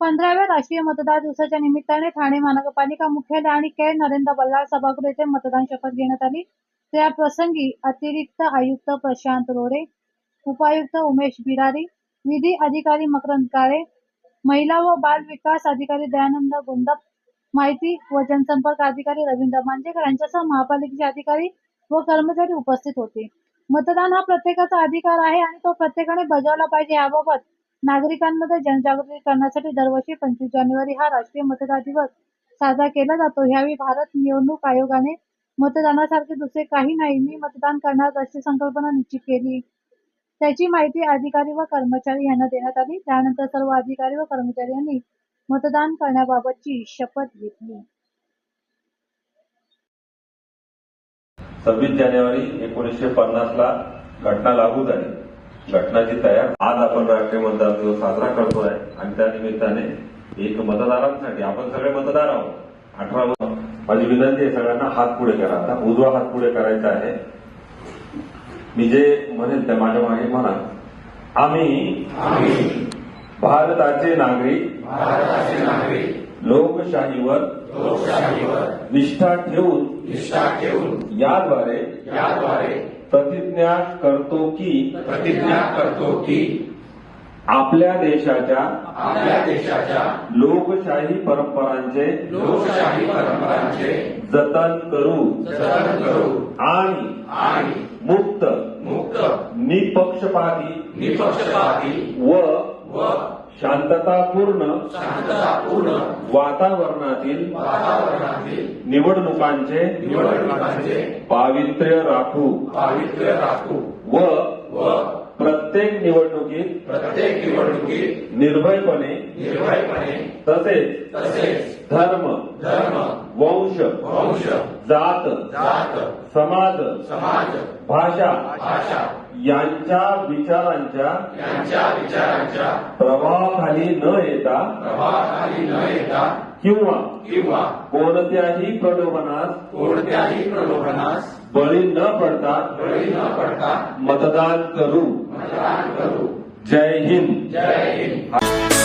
पंधराव्या राष्ट्रीय मतदार दिवसाच्या निमित्ताने ठाणे महानगरपालिका मुख्यालय आणि के. नरेंद्र बल्लाळ सभागृह येथे मतदान शपथ घेण्यात आली. त्या प्रसंगी अतिरिक्त आयुक्त प्रशांत रोडे उपायुक्त उमेश बिरारी विधी अधिकारी मकरंद काळे महिला व बाल विकास अधिकारी दयानंद गोंदप माहिती व जनसंपर्क अधिकारी रवींद्र मांजेकर यांच्यासह महापालिकेचे अधिकारी व कर्मचारी उपस्थित होते. मतदान हा प्रत्येकाचा अधिकार आहे आणि तो प्रत्येकाने बजावला पाहिजे याबाबत नागरिकांमध्ये जनजागृती करण्यासाठी दरवर्षी पंचवीस जानेवारी हा राष्ट्रीय मतदार दिवस साजरा केला जातो. यावेळी भारत निवडणूक आयोगाने मतदानासारखे दुसरे काही नाही मी मतदान करणार अशी संकल्पना निश्चित केली. त्याची माहिती अधिकारी व कर्मचारी यांना देण्यात आली. त्यानंतर सर्व अधिकारी व कर्मचारी यांनी मतदान करण्याबाबतची शपथ घेतली. सव्वीस जानेवारी एकोणीसशे पन्नास ला घटना लागू झाली. घटनाची तयार आज आपण राष्ट्रीय मतदार दिवस साजरा करतोय आणि त्या निमित्ताने एक मतदारांसाठी आपण सगळे मतदार आहोत. अठरा. माझी विनंती आहे सगळ्यांना हात पुढे करा. आता उजवा हात पुढे करायचा आहे. मी जे म्हणेल त्या माझ्या मागे म्हणा. आम्ही भारताचे नागरिक. लोकशाहीवर लोकशाहीवर निष्ठा ठेवून निष्ठा ठेवून याद्वारे याद्वारे प्रतिज्ञा करतो की? प्रतिज्ञा करतो की? आपल्या देशाच्या आपल्या देशाच्या लोकशाही परंपरांचे लोकशाही परंपरांचे जतन करू. जतन करू. आणि आणि मुक्त मुक्त निपक्षपाती निपक्षपाती व व शांततापूर्ण शांततापूर्ण वातावरणातील वातावरणातील निवडणुकांचे निवडणुकांचे पावित्र्य राखू. पावित्र्य राखू. व व प्रत्येक निवडणुकीत प्रत्येक निवडणुकीत निर्भयपणे निर्भयपणे तसेच तसेच धर्म धर्म वंश वंश जात जात समाज समाज भाषा भाषा यांच्या विचारांच्या यांच्या विचारांच्या प्रभावाखाली न येता प्रभावाखाली न येता किंवा किंवा कोणत्याही प्रलोभनास कोणत्याही प्रलोभनास बळी न पडता बळी न पडता मतदान करू. मतदान करू. जय हिंद. जय हिंद.